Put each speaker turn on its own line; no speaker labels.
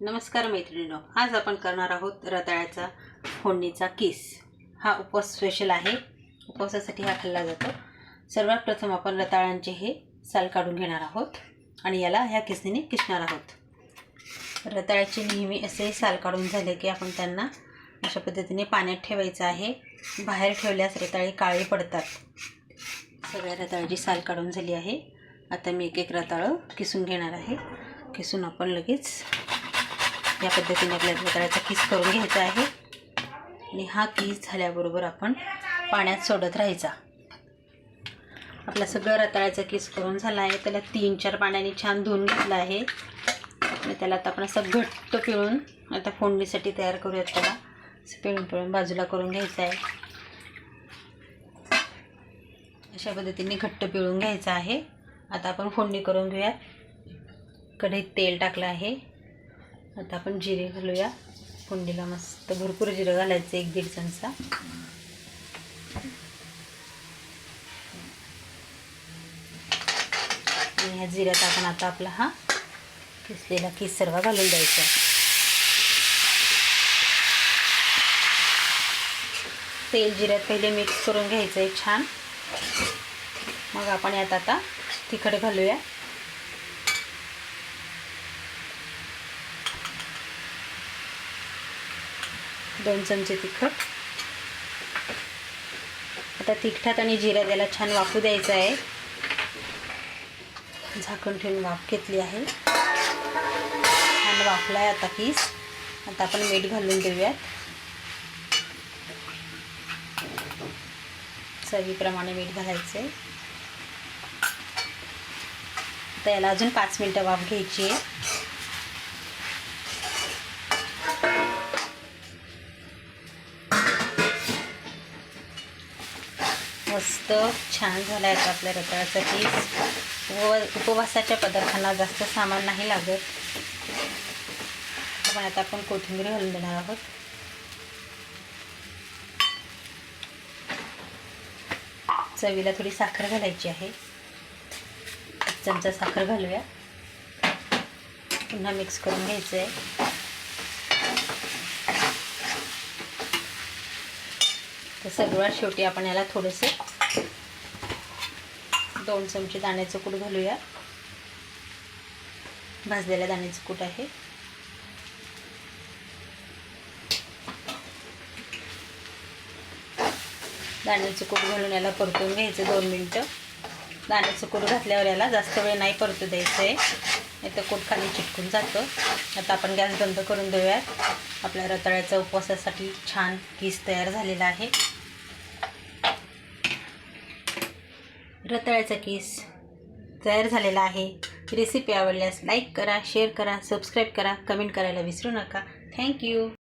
नमस्कार मैत्रिणीनो आज आपण करणार आहोत रताळ्याचा फोडणीचा किस. हा उपवास स्पेशल आहे. उपवासासाठी हा खाल्ला जातो. सर्वात प्रथम आपण रताळ्यांचे हे साल काढून घेणार आहोत आणि याला ह्या किसणीने किसणार आहोत. रताळ्याचे नेहमी असे साल काढून झाले की आपण त्यांना अशा पद्धतीने पाण्यात ठेवायचं आहे. बाहेर ठेवल्यास रताळे काळे पडतात. सगळ्या रताळ्याची साल काढून झाली आहे. आता मी एक एक रताळं किसून घेणार आहे. किसून आपण लगेच या पद्धतीने आपल्या रताळ्याचा किस करून घ्यायचा आहे. आणि हा किस झाल्याबरोबर आपण पाण्यात सोडत राहायचा. आपला सगळं रताळ्याचा किस करून झाला आहे. त्याला तीन चार पाण्याने छान धुवून घेतलं आहे. आणि त्याला आता आपण असं घट्ट पिळून आता फोडणीसाठी तयार करूयात त्याला. असं पिळून पिळून बाजूला करून घ्यायचं आहे. अशा पद्धतीने घट्ट पिळून घ्यायचं आहे. आता आपण फोडणी करून घेऊयात. कढईत तेल टाकलं आहे. आता आपण जिरे घालूया. कुंडीला मस्त भरपूर जिरं घालायचं एक दीड चमचा. आणि ह्या जिऱ्यात आपण आता आपला हा किसलेला किसरवा सर्व घालून द्यायचा. तेल जिऱ्यात पहिले मिक्स करून घ्यायचं आहे छान. मग आपण यात आता तिखट घालूया. दोन चमचे तिखट. आता तिखटात आणि जिरा याला छान वाफू द्यायचं आहे. झाकण ठेवून वाफ घेतली आहे. छान वाफला आहे आता किस आता आपण मीठ घालून देऊयात. चवीप्रमाणे मीठ घालायचं आहे आता याला अजून पाच मिनटं वाफ घ्यायची आहे. मस्त छान झाला आहे आपल्या रताळाचा पीस उप उपवासाच्या पदार्थांना जास्त सामान नाही लागत. पण आता आपण कोथिंबीर घालून देणार आहोत. चवीला थोडी साखर घालायची आहे. चमचा साखर घालूया. पुन्हा मिक्स करून घ्यायचं आहे तर सगळ्यात शेवटी आपण याला थोडंसं दोन चमचे दाण्याचं कूट घालूया. भाजलेल्या दाण्याचं कूट आहे. दाण्याचं कूट घालून याला परतून घ्यायचं दोन मिनटं. दाण्याचं कूट घातल्यावर याला जास्त वेळ नाही परतू द्यायचं आहे नाही तर कूट खाली चिटकून जातं. आता आपण गॅस बंद करून देऊयात. आपल्या रताळ्याचा उपवासासाठी छान किस तयार झालेला आहे. रताळ्याचा केस तयार झालेला आहे. रेसिपी आवडल्यास लाईक करा शेअर करा सबस्क्राईब करा कमेंट करायला विसरू नका. थँक्यू